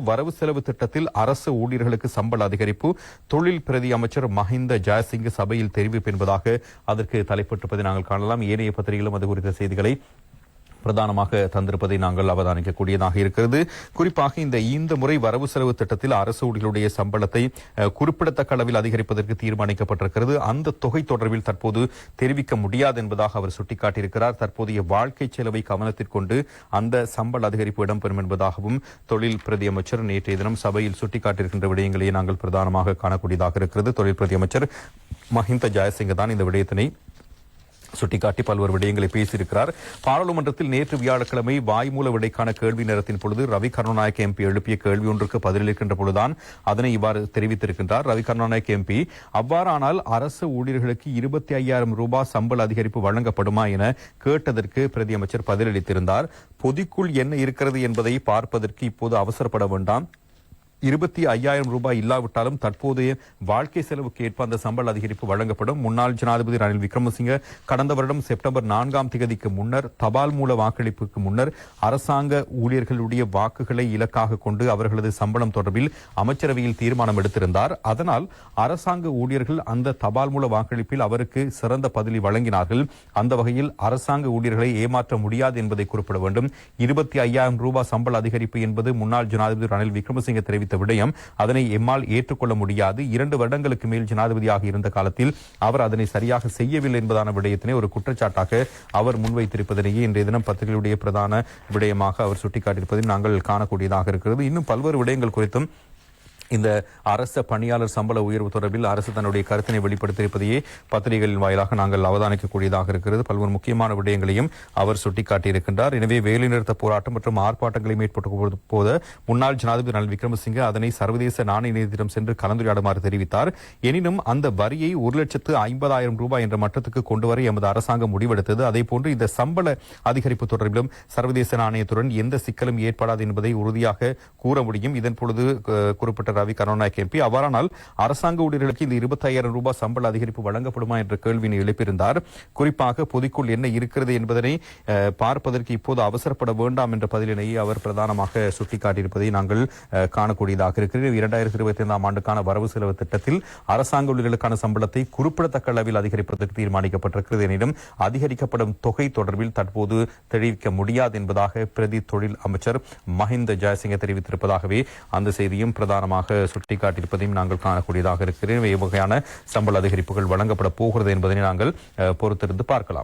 வரவு செலவு திட்டத்தில் அரசு ஊழியர்களுக்கு சம்பள அதிகரிப்பு தொழில் பிரதி அமைச்சர் மஹிந்த ஜெயசிங் சபையில் தெரிவிப்பு என்பதாக அதற்கு தலைப்பட்டிருப்பதை நாங்கள் காணலாம். ஏனைய பத்திரிகைகளும் அது குறித்த செய்திகளை பிரதானமாக தந்திருப்பதை நாங்கள் அவதானிக்கக்கூடியதாக இருக்கிறது. குறிப்பாக இந்த இந்த முறை வரவு செலவு திட்டத்தில் அரசு ஊழியர்களுடைய சம்பளத்தை குறிப்பிடத்தக்க அளவில் அதிகரிப்பதற்கு தீர்மானிக்கப்பட்டிருக்கிறது. அந்த தொகை தொடர்பில் தற்போது தெரிவிக்க முடியாது என்பதாக அவர் சுட்டிக்காட்டியிருக்கிறார். தற்போதைய வாழ்க்கை செலவை கவனத்திற்கொண்டு அந்த சம்பள அதிகரிப்பு இடம்பெறும் என்பதாகவும் தொழில் பிரதி அமைச்சர் நேற்றைய தினம் சபையில் சுட்டிக்காட்டியிருக்கின்ற விடயங்களை நாங்கள் பிரதானமாக காணக்கூடியதாக இருக்கிறது. தொழில் பிரதி அமைச்சர் மஹிந்த ஜெயசிங்க தான் இந்த விடயத்தினை சுட்டிக்காட்டி பல்வேறு விடயங்களை பேசியிருக்கிறார். பாராளுமன்றத்தில் நேற்று வியாழக்கிழமை வாய்மூல விடைக்கான கேள்வி நேரத்தின் பொழுது ரவி கருணாநாயக் எம்பி எழுப்பிய கேள்வி ஒன்றுக்கு பதிலளிக்கின்ற பொழுதுதான் அதனை இவ்வாறு தெரிவித்திருக்கின்றார். ரவி கருணாநாயக் எம்பி அவ்வாறானால் அரசு ஊழியர்களுக்கு இருபத்தி ஐயாயிரம் ரூபாய் சம்பள அதிகரிப்பு வழங்கப்படுமா என கேட்டதற்கு பிரதி அமைச்சர் பதிலளித்திருந்தார். பொதிக்குள் என்ன இருக்கிறது என்பதை பார்ப்பதற்கு இப்போது அவசரப்பட வேண்டாம். இருபத்தி ஐயாயிரம் ரூபாய் இல்லாவிட்டாலும் தற்போதைய வாழ்க்கை செலவுக்கு ஏற்ப அந்த சம்பள அதிகரிப்பு வழங்கப்படும். முன்னாள் ஜனாதிபதி ரணில் விக்ரமசிங்க கடந்த வருடம் செப்டம்பர் நான்காம் தேதிக்கு முன்னர் தபால் மூல வாக்களிப்புக்கு முன்னர் அரசாங்க ஊழியர்களுடைய வாக்குகளை இலக்காக கொண்டு அவர்களது சம்பளம் தொடர்பில் அமைச்சரவையில் தீர்மானம் எடுத்திருந்தார். அதனால் அரசாங்க ஊழியர்கள் அந்த தபால் மூல வாக்களிப்பில் அவருக்கு சிறந்த பதிலை வழங்கினார்கள். அந்த வகையில் அரசாங்க ஊழியர்களை ஏமாற்ற முடியாது என்பதை குறிப்பிட வேண்டும். இருபத்தி ஐயாயிரம் ரூபாய் சம்பள அதிகரிப்பு என்பது முன்னாள் ஜனாதிபதி ரணில் விக்ரமசிங்க தெரிவித்த விடயம் அதனை எம்மால் ஏற்றுக்கொள்ள முடியாது. இரண்டு வருடங்களுக்கு மேல் ஜனாதிபதியாக இருந்த காலத்தில் அவர் அதனை சரியாக செய்யவில்லை என்பதான விடயத்தினை ஒரு குற்றச்சாட்டாக அவர் முன்வைத்திருப்பதனையே இன்றைய தினம் பத்திரிகையுடைய பிரதான விடயமாக அவர் சுட்டிக்காட்டியிருப்பதை நாங்கள் காணக்கூடியதாக இருக்கிறது. இன்னும் பல்வேறு விடயங்கள் குறித்தும் இந்த அரச பணியாளர் சம்பள உயர்வு தொடர்பில் அரசு தன்னுடைய கருத்தினை வெளிப்படுத்தியிருப்பதையே பத்திரிகைகளின் வாயிலாக நாங்கள் அவதானிக்கக்கூடியதாக இருக்கிறது. பல்வேறு முக்கியமான விடயங்களையும் அவர் சுட்டிக்காட்டியிருக்கின்றார். எனவே வேலைநிறுத்த போராட்டம் மற்றும் ஆர்ப்பாட்டங்களை மேற்பட்ட போது முன்னாள் ஜனாதிபதி ரணில் விக்ரமசிங்கே அதனை சர்வதேச நாணய நிதியத்திடம் சென்று கலந்துரையாடுமாறு தெரிவித்தார். எனினும் அந்த வரியை ஒரு லட்சத்து ஐம்பதாயிரம் ரூபாய் என்ற மட்டத்துக்கு கொண்டுவர எமது அரசாங்கம் முடிவெடுத்தது. அதே போன்று இந்த சம்பள அதிகரிப்பு தொடர்பிலும் சர்வதேச நாணயத்துடன் எந்த சிக்கலும் ஏற்படாது என்பதை உறுதியாக கூற முடியும். இதன் பொழுது டாக்டர் ரவி கருணாநாயக் எம்பி அவ்வாறானால் அரசாங்க ஊழியர்களுக்கு இந்த இருபத்தாயிரம் ரூபாய் சம்பள அதிகரிப்பு வழங்கப்படுமா என்ற கேள்வியினை எழுப்பியிருந்தார். குறிப்பாக பொதிக்குள் என்ன இருக்கிறது என்பதனை பார்ப்பதற்கு இப்போது அவசரப்பட வேண்டாம் என்ற பதிலினை அவர் பிரதானமாக சுட்டிக்காட்டியிருப்பதை நாங்கள் காணக்கூடியதாக இருக்கிறது. இரண்டாயிரத்தி இருபத்தி ஐந்தாம் ஆண்டுக்கான வரவு செலவு திட்டத்தில் அரசாங்க ஊழியர்களுக்கான சம்பளத்தை குறிப்பிடத்தக்க அளவில் அதிகரிப்பதற்கு தீர்மானிக்கப்பட்டிருக்கிறது. எனினும் அதிகரிக்கப்படும் தொகை தொடர்பில் தற்போது தெரிவிக்க முடியாது என்பதாக பிரதி தொழில் அமைச்சர் மஹிந்த ஜெயசிங்க தெரிவித்திருப்பதாகவே அந்த செய்தியும் பிரதானமாக சுட்டிக்காட்டியிருப்பதையும் நாங்கள் காணக்கூடியதாக இருக்கிறேன் இவ்வகையான சம்பள அதிகரிப்புகள் வழங்கப்பட போகிறது என்பதனை நாங்கள் பொறுத்திருந்து பார்க்கலாம்.